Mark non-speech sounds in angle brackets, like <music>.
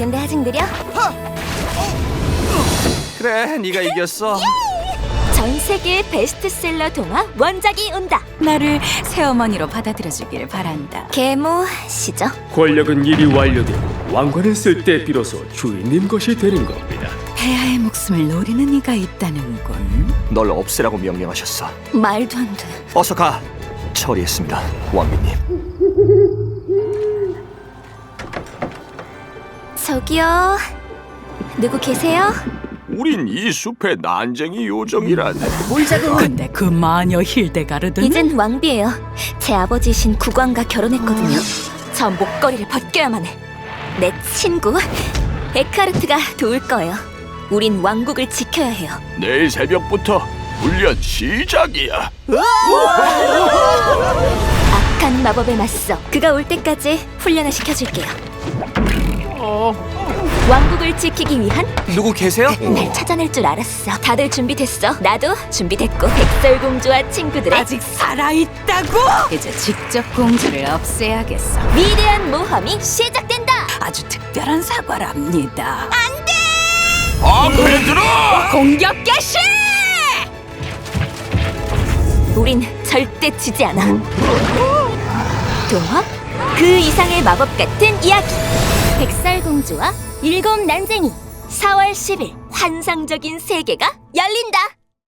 근데 아직 느려? 그래, 네가 이겼어. <laughs> 전 세계 베스트셀러 동화 원작이 온다. 나를 새어머니로 받아들여주길 바란다. 계모시죠? 권력은 일이 완료되고 왕관을 쓸 때 비로소 주인님 것이 되는 겁니다. 폐하의 목숨을 노리는 이가 있다는군. 널 없애라고 명령하셨어. 말도 안 돼. 어서 가. 처리했습니다, 왕비님. 저기요. 누구 계세요? 우린 이 숲의 난쟁이 요정이라네. 근데 그 마녀 힐데가르드는 이젠 왕비예요. 제 아버지이신 국왕과 결혼했거든요. 저 목걸이를 벗겨야만 해. 내 친구 에카르트가 도울 거예요. 우린 왕국을 지켜야 해요. 내일 새벽부터 훈련 시작이야. 악한 마법에 맞서 그가 올 때까지 훈련을 시켜줄게요. 왕국을 지키기 위한 누구 계세요? 날 찾아낼 줄 알았어. 다들 준비됐어. 나도 준비됐고 백설공주와 친구들의 아직 살아있다고? 이제 직접 공주를 없애야겠어. 위대한 모험이 시작된다. 아주 특별한 사과랍니다. 아, 그들어! 공격 개시! 우린 절대 지지 않아. 동화? 그 이상의 마법 같은 이야기. 백설공주와 일곱 난쟁이. 4월 10일 환상적인 세계가 열린다.